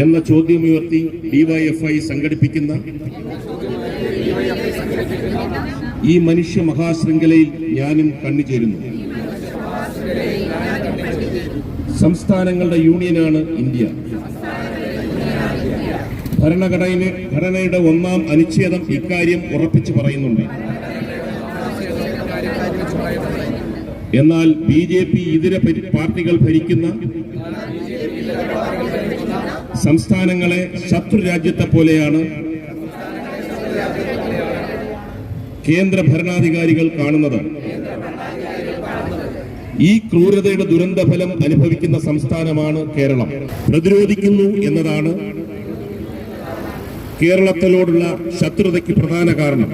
എന്ന ചോദ്യമുയർത്തി ഡിവൈഎഫ്ഐ സംഘടിപ്പിക്കുന്ന ഈ മനുഷ്യ മഹാശൃംഖലയിൽ ഞാനും കണ്ണുചേരുന്നു സംസ്ഥാനങ്ങളുടെ യൂണിയനാണ് ഇന്ത്യ. ഭരണഘടനയുടെ ഘടനയുടെ ഒന്നാം അനുച്ഛേദം ഇക്കാര്യം ഉറപ്പിച്ചു പറയുന്നുണ്ട്. എന്നാൽ ബി ജെ പി ഇതര പാർട്ടികൾ ഭരിക്കുന്ന സംസ്ഥാനങ്ങളെ ശത്രു രാജ്യത്തെ പോലെയാണ് കേന്ദ്ര ഭരണാധികാരികൾ കാണുന്നത്. ഈ ക്രൂരതയുടെ ദുരന്തഫലം അനുഭവിക്കുന്ന സംസ്ഥാനമാണ് കേരളം. പ്രതിരോധിക്കുന്നു എന്നതാണ് കേരളത്തിലോടുള്ള ശത്രുതയ്ക്ക് പ്രധാന കാരണം.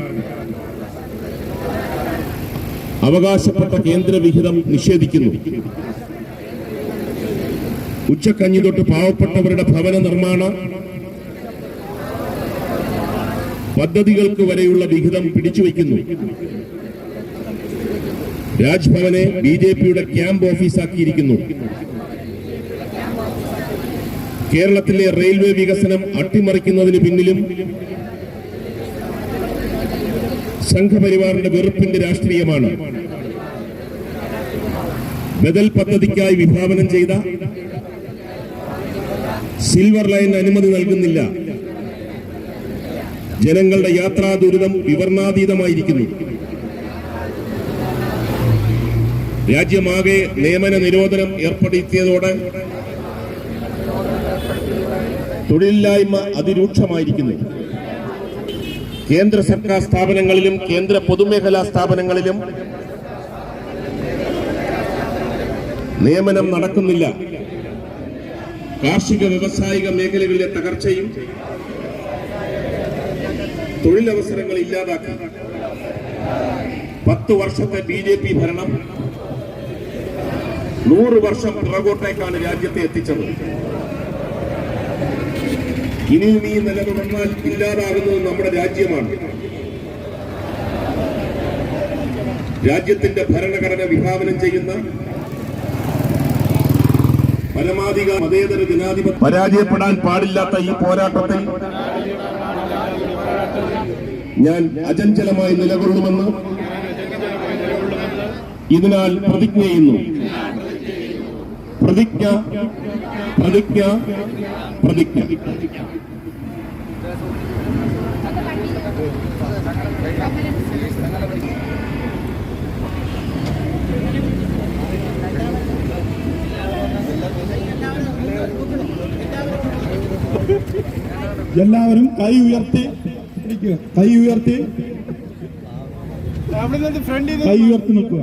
അവകാശപ്പെട്ട കേന്ദ്ര വിഹിതം നിഷേധിക്കുന്നു. ഉച്ചക്കഞ്ഞി തൊട്ട് പാവപ്പെട്ടവരുടെ ഭവന നിർമ്മാണ പദ്ധതികൾക്ക് വരെയുള്ള വിഹിതം പിടിച്ചുവെക്കുന്നു രാജ്ഭവനെ ബി ജെ പിയുടെ ക്യാമ്പ് ഓഫീസാക്കിയിരിക്കുന്നു. കേരളത്തിലെ റെയിൽവേ വികസനം അട്ടിമറിക്കുന്നതിന് പിന്നിലും സംഘപരിവാറിന്റെ വെറുപ്പിന്റെ രാഷ്ട്രീയമാണ്. ബദൽ പദ്ധതിക്കായി വിഭാവനം ചെയ്ത സിൽവർ ലൈൻ അനുമതി നൽകുന്നില്ല. ജനങ്ങളുടെ യാത്രാ ദുരിതം വിവർണാതീതമായിരിക്കുന്നു രാജ്യമാകെ നിയമന നിരോധനം ഏർപ്പെടുത്തിയതോടെ തൊഴിലില്ലായ്മ അതിരൂക്ഷമായിരിക്കുന്നു. കേന്ദ്ര സർക്കാർ സ്ഥാപനങ്ങളിലും കേന്ദ്ര പൊതുമേഖലാ സ്ഥാപനങ്ങളിലും നിയമനം നടക്കുന്നില്ല. കാർഷിക വ്യവസായിക മേഖലകളിലെ തകർച്ചയും തൊഴിലവസരങ്ങൾ ഇല്ലാതാക്കി. പത്ത് വർഷത്തെ ബി ജെ പി ഭരണം നൂറ് വർഷം പിറകോട്ടേക്കാണ് രാജ്യത്തെ എത്തിച്ചത്. ഇനിയും ഈ നില തുടർന്നാൽ ഇല്ലാതാകുന്നത് നമ്മുടെ രാജ്യമാണ്. രാജ്യത്തിന്റെ ഭരണഘടന വിഭാവനം ചെയ്യുന്ന പരമാധിക മതേതര ജനാധിപത്യ പരാജയപ്പെടാൻ പാടില്ലാത്ത ഈ പോരാട്ടത്തിൽ ഞാൻ അചഞ്ചലമായി നിലകൊള്ളുമെന്ന് ഇതിനാൽ പ്രതിജ്ഞ ചെയ്യുന്നു. പ്രതിജ്ഞ പ്രതിജ്ഞ പ്രതിജ്ഞ. എല്ലാവരും കൈ ഉയർത്തി കൈ ഉയർത്തി. കൈ ഉയർത്തി നിൽക്കുക.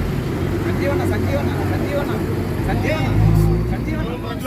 നോക്കി എല്ലാവരും